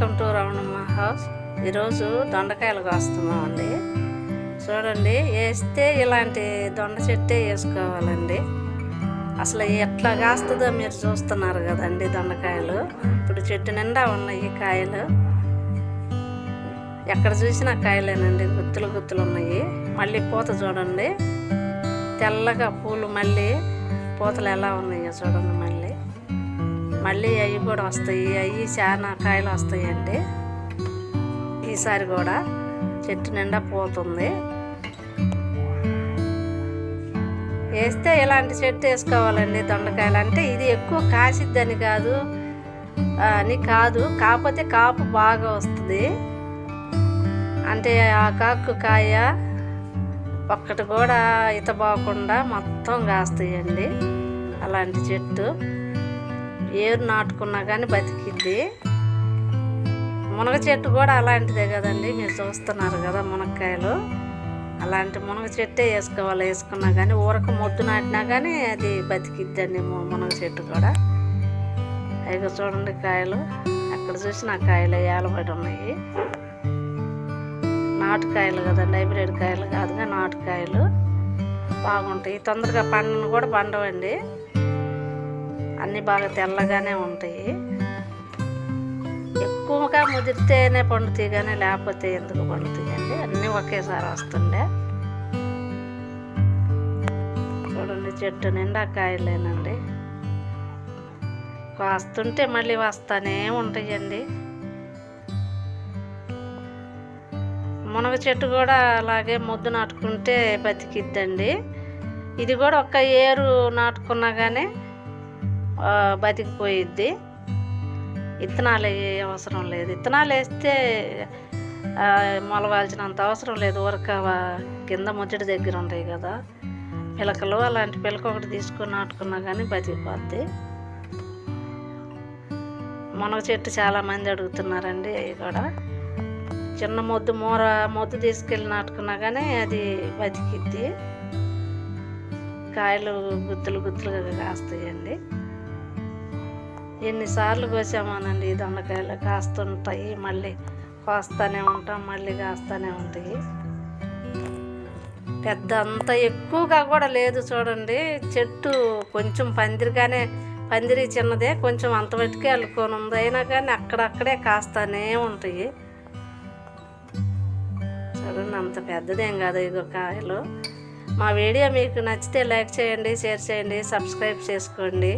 Welcome to Ramanamma house. ఈరోజు దొండకాయలు కోస్తున్నామండి. చూడండి వేస్తే ఇలాంటి దొండ చెట్టే వేసుకోవాలండి. అసలు ఎట్లా కాస్తుందో మీరు చూస్తున్నారు కదండి దొండకాయలు. ఇప్పుడు చెట్టు నిండా ఉన్నాయి కాయలు. ఎక్కడ చూసినా కాయలేనండి గుత్తులు గుత్తులు ఉన్నాయి. మళ్ళీ పూత చూడండి. తెల్లగా పూలు మళ్ళీ పూతలు ఎలా ఉన్నాయో చూడండి మళ్ళీ. మళ్ళీ అవి కూడా వస్తాయి. అవి చాలా కాయలు వస్తాయండి. ఈసారి కూడా చెట్టు నిండా పోతుంది. వేస్తే ఇలాంటి చెట్టు వేసుకోవాలండి దొండకాయలు? అంటే ఇది ఎక్కువ కాసిద్దని కాదు అని కాదు. కాకపోతే కాపు బాగా వస్తుంది. అంటే ఆ కాకు కాయ ఒక్కటి కూడా ఇత బాగకుండా మొత్తం కాస్తాయండి అలాంటి చెట్టు. ఏరు నాటుకున్నా కానీ బతికిద్ది. మునగ చెట్టు కూడా అలాంటిదే కదండి మీరు చూస్తున్నారు కదా మునక్కాయలు. అలాంటి మునగ చెట్టే వేసుకోవాలి వేసుకున్నా కానీ ఊరక మొద్దు నాటినా కానీ అది బతికిద్దండి ము- మునగ చెట్టు కూడా. అవి చూడండి కాయలు అక్కడ చూసిన కాయలు ఏలబడి ఉన్నాయి. నాటుకాయలు కదండి హైబ్రిడ్ కాయలు కాదుగా నాటుకాయలు. బాగుంటాయి తొందరగా పండును కూడా పండవండి. అన్నీ బాగా తెల్లగానే ఉంటాయి. ఎక్కువగా ముదిరితేనే పండుతాయి కానీ లేకపోతే ఎందుకు పండుతాయండి అన్నీ ఒకేసారి వస్తుండే. చూడండి చెట్టు నిండా కాయలేనండి. వస్తుంటే మళ్ళీ వస్తానే ఉంటాయండి. మునగ చెట్టు కూడా అలాగే ముద్దు నాటుకుంటే బతికిద్దండి. ఇది కూడా ఒక్క ఏరు నాటుకున్నా కానీ బతికిపోయిద్ది. విత్తనాలు అవసరం లేదు. విత్తనాలు వేస్తే మొలవాల్సినంత అవసరం లేదు. ఊరక కింద ముచ్చటి దగ్గర ఉంటాయి కదా. పిలకలు అలాంటి పిలక ఒకటి తీసుకొని నాటుకున్నా కానీ బతికిపోద్ది. మునగ చెట్టు చాలామంది అడుగుతున్నారండి అవి కూడా చిన్న మొద్దు మూర మొద్దు తీసుకెళ్ళి నాటుకున్నా కానీ అది బతికిద్ది. కాయలు గుత్తులు గుత్తులుగా కాస్తాయండి. ఎన్నిసార్లు కోసామానండి ఈ దొండకాయలు. కాస్తుంటాయి మళ్ళీ కోస్తూనే ఉంటాం మళ్ళీ కాస్తూనే ఉంటాయి. పెద్ద అంత ఎక్కువగా కూడా లేదు చూడండి. చెట్టు కొంచెం పందిరిగానే పందిరి చిన్నదే కొంచెం అంత మట్టుకే అల్లుకొని ఉంది. అయినా కానీ అక్కడక్కడే కాస్తానే ఉంటాయి. చూడండి అంత పెద్దదేం కాదు ఇగో కాయలు. మా వీడియో మీకు నచ్చితే లైక్ చేయండి షేర్ చేయండి సబ్స్క్రైబ్ చేసుకోండి.